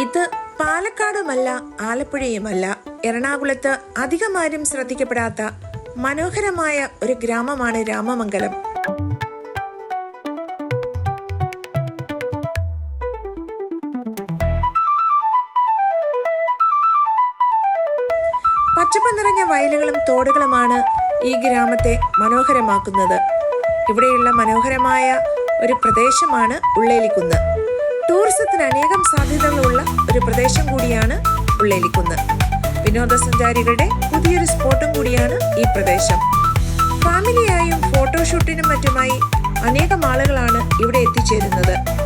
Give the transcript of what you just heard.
ഇത് പാലക്കാടുമല്ല ആലപ്പുഴയുമല്ല. എറണാകുളത്ത് അധികമാരും ശ്രദ്ധിക്കപ്പെടാത്ത മനോഹരമായ ഒരു ഗ്രാമമാണ് രാമമംഗലം. പച്ചപ്പ് നിറഞ്ഞ വയലുകളും തോടുകളുമാണ് ഈ ഗ്രാമത്തെ മനോഹരമാക്കുന്നത്. ഇവിടെയുള്ള മനോഹരമായ ഒരു പ്രദേശമാണ് ഉള്ളേലിക്കുന്ന്. ടൂറിസത്തിന് അനേകം സാധ്യതകളുള്ള ഒരു പ്രദേശം കൂടിയാണ് ഉള്ളേലിക്കുന്ന്. വിനോദസഞ്ചാരികളുടെ പുതിയൊരു സ്പോട്ടും കൂടിയാണ് ഈ പ്രദേശം. ഫാമിലിയായും ഫോട്ടോഷൂട്ടിനും മറ്റുമായി അനേകം ആളുകളാണ് ഇവിടെ എത്തിച്ചേരുന്നത്.